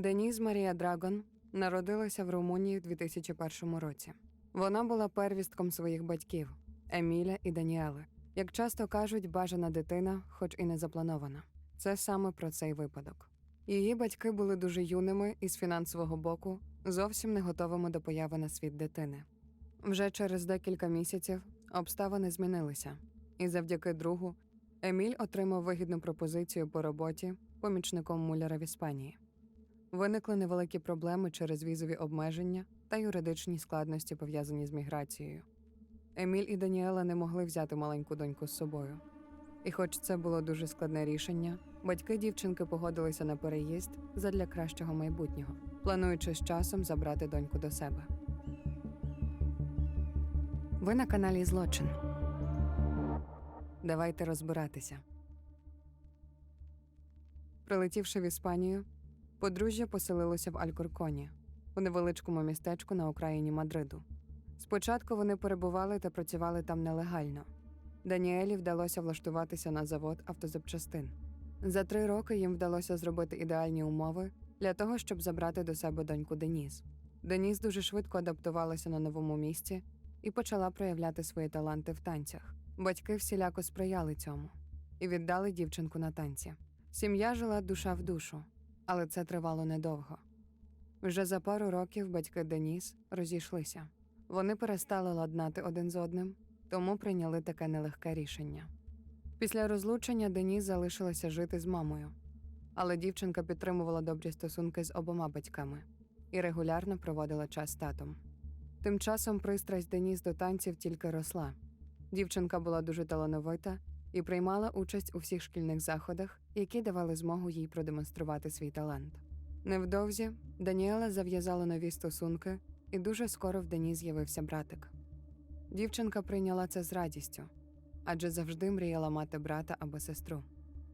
Деніс Марія Драгон народилася в Румунії в 2001 році. Вона була первістком своїх батьків Еміля і Даніели. Як часто кажуть, бажана дитина, хоч і не запланована. Це саме про цей випадок. Її батьки були дуже юними і з фінансового боку зовсім не готовими до появи на світ дитини. Вже через декілька місяців обставини змінилися, і завдяки другу Еміль отримав вигідну пропозицію по роботі помічником муляра в Іспанії. Виникли невеликі проблеми через візові обмеження та юридичні складності, пов'язані з міграцією. Еміль і Даніела не могли взяти маленьку доньку з собою. І хоч це було дуже складне рішення, батьки дівчинки погодилися на переїзд задля кращого майбутнього, плануючи з часом забрати доньку до себе. Ви на каналі Злочин. Давайте розбиратися. Прилетівши в Іспанію, подружжя поселилося в Алькорконі, у невеличкому містечку на окраїні Мадриду. Спочатку вони перебували та працювали там нелегально. Даніелі вдалося влаштуватися на завод автозапчастин. За три роки їм вдалося зробити ідеальні умови для того, щоб забрати до себе доньку Деніс. Деніс дуже швидко адаптувалася на новому місці і почала проявляти свої таланти в танцях. Батьки всіляко сприяли цьому і віддали дівчинку на танці. Сім'я жила душа в душу, але це тривало недовго. Вже за пару років батьки Деніс розійшлися. Вони перестали ладнати один з одним, тому прийняли таке нелегке рішення. Після розлучення Деніс залишилася жити з мамою, але дівчинка підтримувала добрі стосунки з обома батьками і регулярно проводила час з татом. Тим часом пристрасть Деніс до танців тільки росла. Дівчинка була дуже талановита і приймала участь у всіх шкільних заходах, які давали змогу їй продемонструвати свій талант. Невдовзі Даніела зав'язала нові стосунки, і дуже скоро в Деніс з'явився братик. Дівчинка прийняла це з радістю, адже завжди мріяла мати брата або сестру.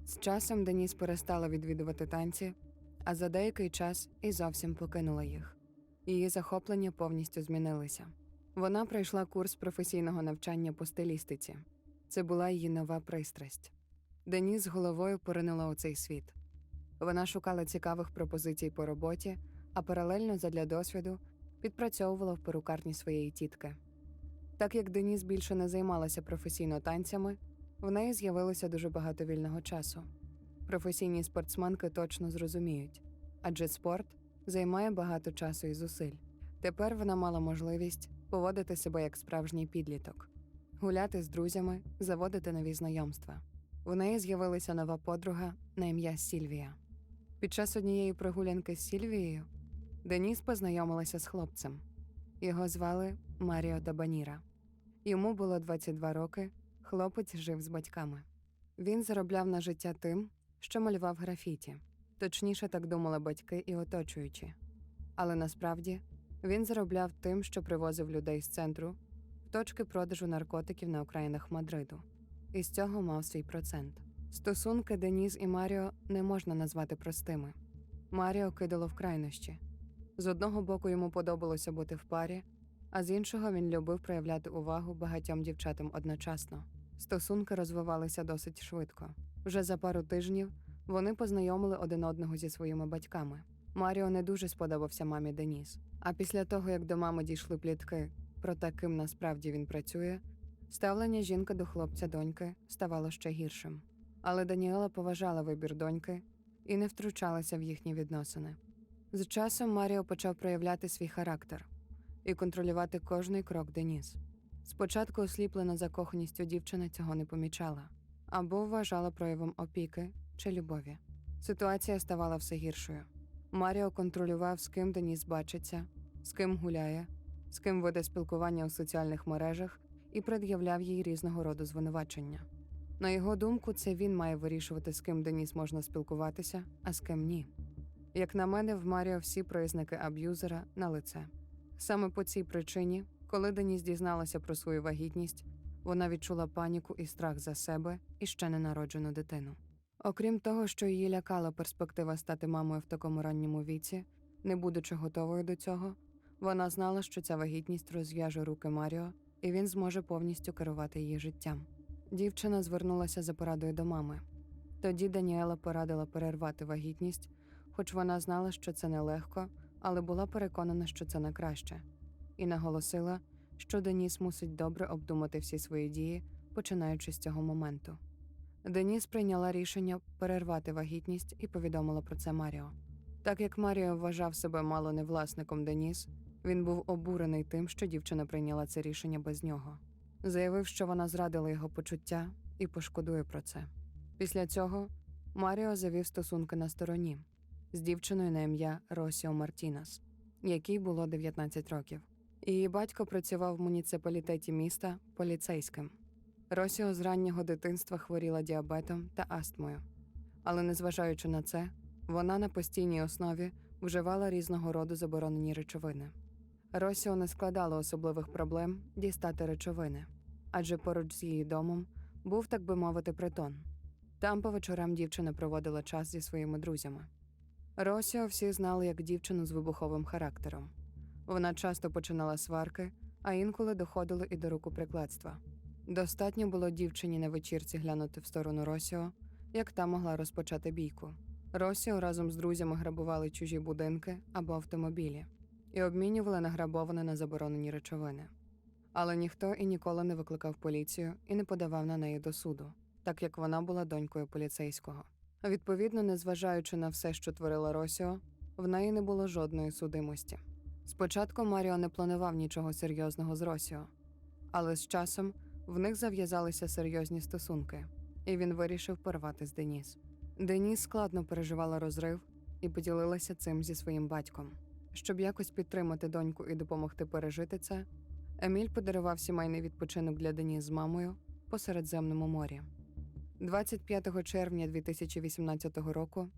З часом Деніс перестала відвідувати танці, а за деякий час і зовсім покинула їх. Її захоплення повністю змінилися. Вона пройшла курс професійного навчання по стилістиці. Це була її нова пристрасть. Деніс головою поринула у цей світ. Вона шукала цікавих пропозицій по роботі, а паралельно задля досвіду підпрацьовувала в перукарні своєї тітки. Так як Деніс більше не займалася професійно танцями, в неї з'явилося дуже багато вільного часу. Професійні спортсменки точно зрозуміють, адже спорт займає багато часу і зусиль. Тепер вона мала можливість поводити себе як справжній підліток, гуляти з друзями, заводити нові знайомства. У неї з'явилася нова подруга на ім'я Сільвія. Під час однієї прогулянки з Сільвією Деніс познайомилася з хлопцем. Його звали Маріо Табаніра. Йому було 22 роки, хлопець жив з батьками. Він заробляв на життя тим, що малював графіті, точніше, так думали батьки і оточуючі. Але насправді він заробляв тим, що привозив людей з центру точки продажу наркотиків на окраїнах Мадриду, і з цього мав свій процент. Стосунки Деніс і Маріо не можна назвати простими. Маріо кидало в крайнощі. З одного боку йому подобалося бути в парі, а з іншого він любив проявляти увагу багатьом дівчатам одночасно. Стосунки розвивалися досить швидко. Вже за пару тижнів вони познайомили один одного зі своїми батьками. Маріо не дуже сподобався мамі Деніс. А після того, як до мами дійшли плітки про те, ким насправді він працює, ставлення жінки до хлопця доньки ставало ще гіршим. Але Даніела поважала вибір доньки і не втручалася в їхні відносини. З часом Маріо почав проявляти свій характер і контролювати кожний крок Деніс. Спочатку осліплена закоханістю дівчина цього не помічала або вважала проявом опіки чи любові. Ситуація ставала все гіршою. Маріо контролював, з ким Деніс бачиться, з ким гуляє, з ким веде спілкування у соціальних мережах і пред'являв їй різного роду звинувачення. На його думку, це він має вирішувати, з ким Деніс можна спілкуватися, а з ким ні. Як на мене, в Маріо всі признаки аб'юзера на лице. Саме по цій причині, коли Деніс дізналася про свою вагітність, вона відчула паніку і страх за себе і ще ненароджену дитину. Окрім того, що її лякала перспектива стати мамою в такому ранньому віці, не будучи готовою до цього, вона знала, що ця вагітність розв'яже руки Маріо, і він зможе повністю керувати її життям. Дівчина звернулася за порадою до мами. Тоді Даніела порадила перервати вагітність, хоч вона знала, що це нелегко, але була переконана, що це на краще, і наголосила, що Деніс мусить добре обдумати всі свої дії, починаючи з цього моменту. Деніс прийняла рішення перервати вагітність і повідомила про це Маріо. Так як Маріо вважав себе мало не власником Деніс, він був обурений тим, що дівчина прийняла це рішення без нього. Заявив, що вона зрадила його почуття і пошкодує про це. Після цього Маріо завів стосунки на стороні з дівчиною на ім'я Росіо Мартінас, якій було 19 років. Її батько працював в муніципалітеті міста поліцейським. Росіо з раннього дитинства хворіла діабетом та астмою. Але незважаючи на це, вона на постійній основі вживала різного роду заборонені речовини. Росіо не складало особливих проблем дістати речовини, адже поруч з її домом був, так би мовити, притон. Там по вечорам дівчина проводила час зі своїми друзями. Росіо всі знали як дівчину з вибуховим характером. Вона часто починала сварки, а інколи доходило і до рукоприкладства. Достатньо було дівчині на вечірці глянути в сторону Росіо, як та могла розпочати бійку. Росіо разом з друзями грабували чужі будинки або автомобілі і обмінювали награбоване на заборонені речовини. Але ніхто і ніколи не викликав поліцію і не подавав на неї до суду, так як вона була донькою поліцейського. Відповідно, незважаючи на все, що творила Росіо, в неї не було жодної судимості. Спочатку Маріо не планував нічого серйозного з Росіо, але з часом в них зав'язалися серйозні стосунки, і він вирішив порвати з Деніс. Деніс складно переживала розрив і поділилася цим зі своїм батьком. Щоб якось підтримати доньку і допомогти пережити це, Еміль подарував сімейний відпочинок для Деніс з мамою по Середземному морі. 25 червня 2018 року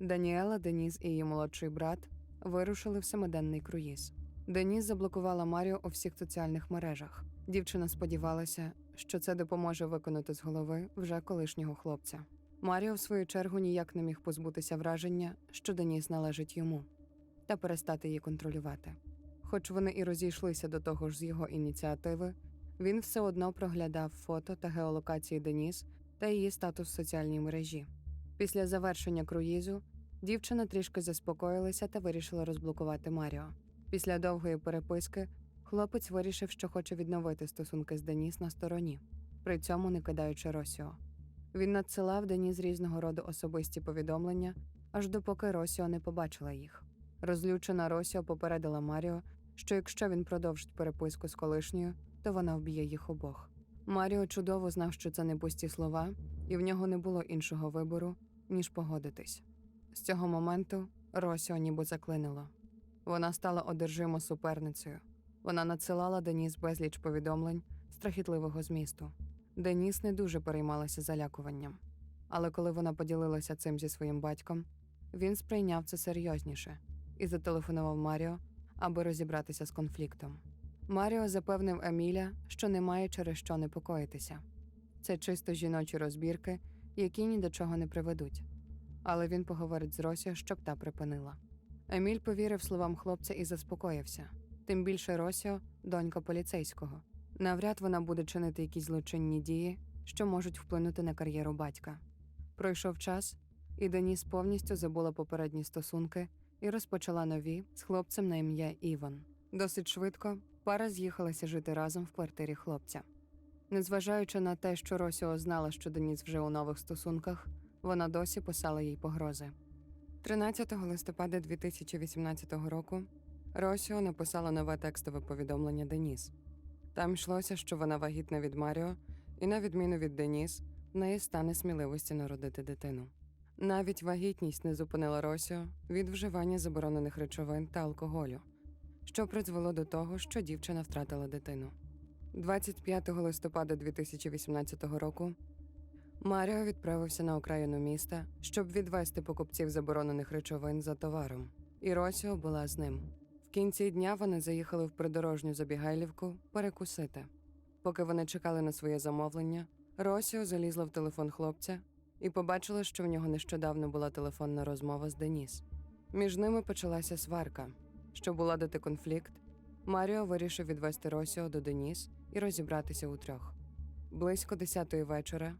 Даніела, Деніс і її молодший брат вирушили в семиденний круїз. Деніс заблокувала Маріо у всіх соціальних мережах. Дівчина сподівалася, що це допоможе виконати з голови вже колишнього хлопця. Маріо, в свою чергу, ніяк не міг позбутися враження, що Деніс належить йому, та перестати її контролювати. Хоч вони і розійшлися до того ж з його ініціативи, він все одно проглядав фото та геолокації Деніс та її статус в соціальній мережі. Після завершення круїзу дівчина трішки заспокоїлася та вирішила розблокувати Маріо. Після довгої переписки хлопець вирішив, що хоче відновити стосунки з Деніс на стороні, при цьому не кидаючи Росіо. Він надсилав Деніс різного роду особисті повідомлення, аж допоки Росіо не побачила їх. Розлючена Росіо попередила Маріо, що якщо він продовжить переписку з колишньою, то вона вб'є їх обох. Маріо чудово знав, що це не пусті слова, і в нього не було іншого вибору, ніж погодитись. З цього моменту Росіо ніби заклинило. Вона стала одержимо суперницею. Вона надсилала Деніс безліч повідомлень страхітливого змісту. Деніс не дуже переймалася залякуванням. Але коли вона поділилася цим зі своїм батьком, він сприйняв це серйозніше і зателефонував Маріо, аби розібратися з конфліктом. Маріо запевнив Еміля, що немає через що непокоїтися. Це чисто жіночі розбірки, які ні до чого не приведуть. Але він поговорить з Росіо, щоб та припинила. Еміль повірив словам хлопця і заспокоївся. Тим більше Росіо донька поліцейського. Навряд вона буде чинити якісь злочинні дії, що можуть вплинути на кар'єру батька. Пройшов час, і Деніс повністю забула попередні стосунки і розпочала нові з хлопцем на ім'я Іван. Досить швидко пара з'їхалася жити разом в квартирі хлопця. Незважаючи на те, що Росіо знала, що Деніс вже у нових стосунках, вона досі писала їй погрози. 13 листопада 2018 року Росіо написала нове текстове повідомлення Деніс. Там йшлося, що вона вагітна від Маріо, і, на відміну від Деніс, в неї стане сміливості народити дитину. Навіть вагітність не зупинила Росіо від вживання заборонених речовин та алкоголю, що призвело до того, що дівчина втратила дитину. 25 листопада 2018 року Маріо відправився на окраїну міста, щоб відвести покупців заборонених речовин за товаром, і Росіо була з ним. В кінці дня вони заїхали в придорожню забігайлівку перекусити. Поки вони чекали на своє замовлення, Росіо залізла в телефон хлопця і побачила, що в нього нещодавно була телефонна розмова з Деніс. Між ними почалася сварка. Щоб уладити конфлікт, Маріо вирішив відвести Росіо до Деніс і розібратися у трьох. Близько десятої вечора,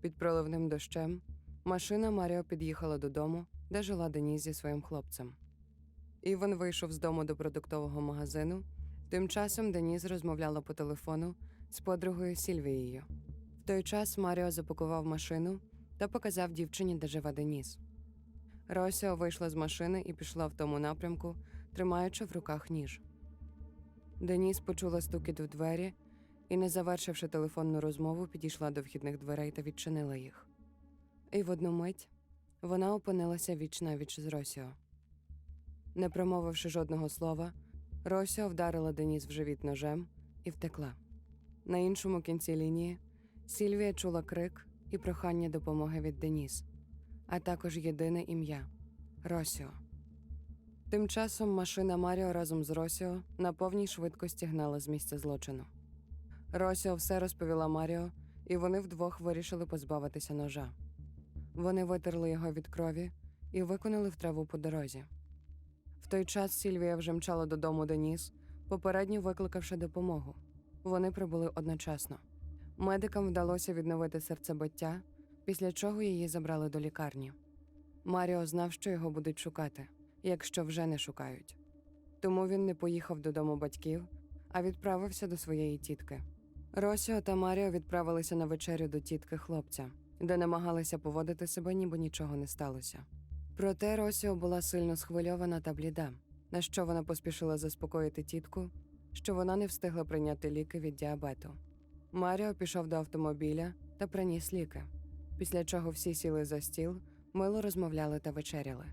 під проливним дощем, машина Маріо під'їхала додому, де жила Деніс зі своїм хлопцем. Іван вийшов з дому до продуктового магазину. Тим часом Деніс розмовляла по телефону з подругою Сільвією. В той час Маріо запакував машину та показав дівчині, де живе Деніс. Росіо вийшла з машини і пішла в тому напрямку, тримаючи в руках ніж. Деніс почула стукіт у двері і, не завершивши телефонну розмову, підійшла до вхідних дверей та відчинила їх. І в одну мить вона опинилася віч навіч з Росіо. Не промовивши жодного слова, Росіо вдарила Деніс в живіт ножем і втекла. На іншому кінці лінії Сільвія чула крик і прохання допомоги від Деніс, а також єдине ім'я Росіо. Тим часом машина Маріо разом з Росіо на повній швидкості гнала з місця злочину. Росіо все розповіла Маріо, і вони вдвох вирішили позбавитися ножа. Вони витерли його від крові і виконали в траву по дорозі. В той час Сільвія вже мчала додому Деніс, попередньо викликавши допомогу. Вони прибули одночасно. Медикам вдалося відновити серцебиття, після чого її забрали до лікарні. Маріо знав, що його будуть шукати, якщо вже не шукають. Тому він не поїхав додому батьків, а відправився до своєї тітки. Росіо та Маріо відправилися на вечерю до тітки хлопця, де намагалися поводити себе, ніби нічого не сталося. Проте Росіо була сильно схвильована та бліда, на що вона поспішила заспокоїти тітку, що вона не встигла прийняти ліки від діабету. Маріо пішов до автомобіля та приніс ліки, після чого всі сіли за стіл, мило розмовляли та вечеряли.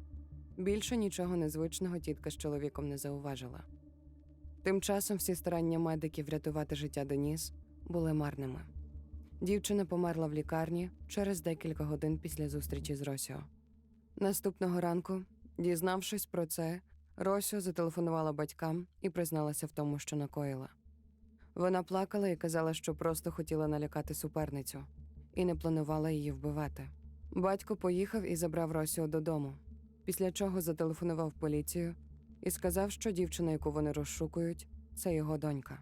Більше нічого незвичного тітка з чоловіком не зауважила. Тим часом всі старання медиків врятувати життя Деніс були марними. Дівчина померла в лікарні через декілька годин після зустрічі з Росіо. Наступного ранку, дізнавшись про це, Росіо зателефонувала батькам і призналася в тому, що накоїла. Вона плакала і казала, що просто хотіла налякати суперницю і не планувала її вбивати. Батько поїхав і забрав Росіо додому, після чого зателефонував поліцію і сказав, що дівчина, яку вони розшукують, це його донька.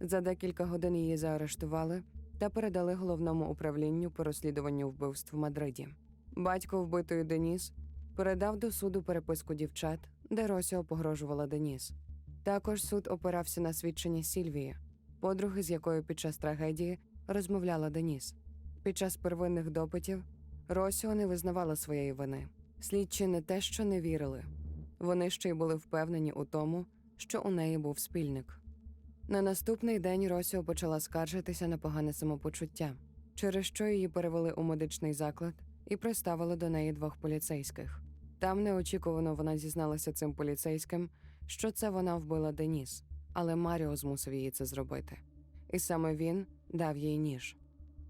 За декілька годин її заарештували та передали головному управлінню по розслідуванню вбивств в Мадриді. Батько вбитої Деніс передав до суду переписку дівчат, де Росіо погрожувала Деніс. Також суд опирався на свідчення Сільвії, подруги, з якою під час трагедії розмовляла Деніс. Під час первинних допитів Росіо не визнавала своєї вини. Слідчі не те, що не вірили, вони ще й були впевнені у тому, що у неї був спільник. На наступний день Росіо почала скаржитися на погане самопочуття, через що її перевели у медичний заклад і приставили до неї двох поліцейських. Там неочікувано вона зізналася цим поліцейським, що це вона вбила Деніс, але Маріо змусив її це зробити. І саме він дав їй ніж.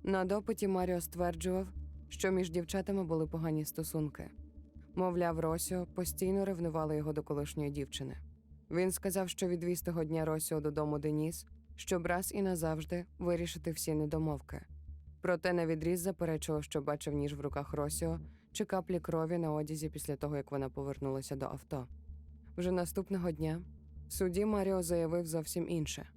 На допиті Маріо стверджував, що між дівчатами були погані стосунки. Мовляв, Росіо постійно ревнувала його до колишньої дівчини. Він сказав, що відвіз того дня Росіо додому Деніс, щоб раз і назавжди вирішити всі недомовки. Проте на відріз заперечував, що бачив ніж в руках Росіо чи каплі крові на одязі після того, як вона повернулася до авто. Вже наступного дня в суді Маріо заявив зовсім інше,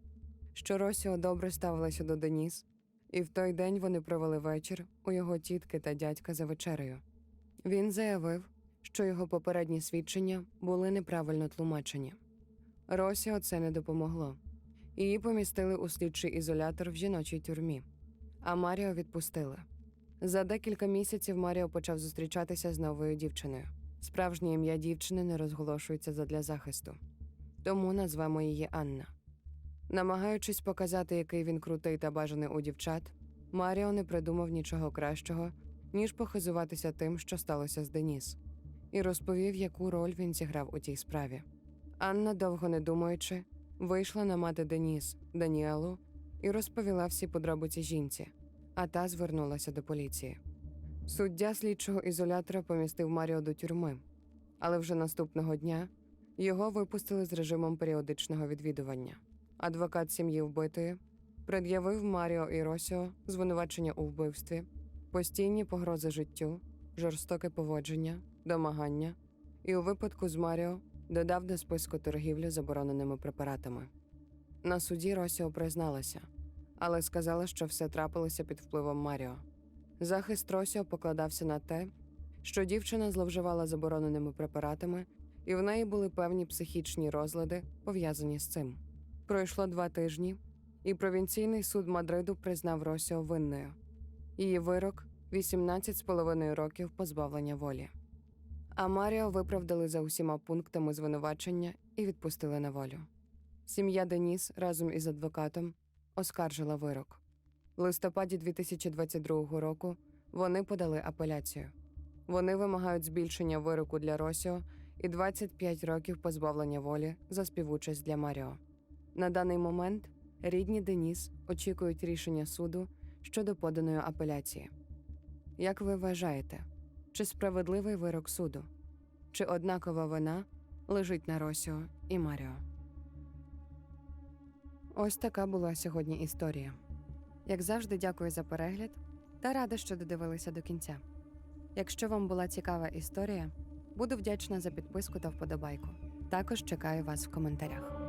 що Росіо добре ставилася до Деніс, і в той день вони провели вечір у його тітки та дядька за вечерею. Він заявив, що його попередні свідчення були неправильно тлумачені. Росіо це не допомогло. Її помістили у слідчий ізолятор в жіночій тюрмі, а Маріо відпустили. За декілька місяців Маріо почав зустрічатися з новою дівчиною. Справжнє ім'я дівчини не розголошується задля захисту, тому назвемо її Анна. Намагаючись показати, який він крутий та бажаний у дівчат, Маріо не придумав нічого кращого, ніж похизуватися тим, що сталося з Деніс, і розповів, яку роль він зіграв у тій справі. Анна, довго не думаючи, вийшла на мати Деніс, Даніелу, і розповіла всі подробиці жінці, а та звернулася до поліції. Суддя слідчого ізолятора помістив Маріо до тюрми, але вже наступного дня його випустили з режимом періодичного відвідування. Адвокат сім'ї вбитої пред'явив Маріо і Росіо звинувачення у вбивстві, постійні погрози життю, жорстоке поводження, домагання, і у випадку з Маріо додав до списку торгівлі забороненими препаратами. На суді Росіо призналася, але сказала, що все трапилося під впливом Маріо. Захист Росіо покладався на те, що дівчина зловживала забороненими препаратами, і в неї були певні психічні розлади, пов'язані з цим. Пройшло два тижні, і провінційний суд Мадриду признав Росіо винною. Її вирок 18,5 років позбавлення волі. А Маріо виправдали за усіма пунктами звинувачення і відпустили на волю. Сім'я Деніс разом із адвокатом оскаржила вирок. В листопаді 2022 року вони подали апеляцію. Вони вимагають збільшення вироку для Росіо і 25 років позбавлення волі за співучасть для Маріо. На даний момент рідні Деніс очікують рішення суду щодо поданої апеляції. Як ви вважаєте, чи справедливий вирок суду? Чи однакова вина лежить на Росіо і Маріо? Ось така була сьогодні історія. Як завжди, дякую за перегляд та рада, що додивилися до кінця. Якщо вам була цікава історія, буду вдячна за підписку та вподобайку. Також чекаю вас в коментарях.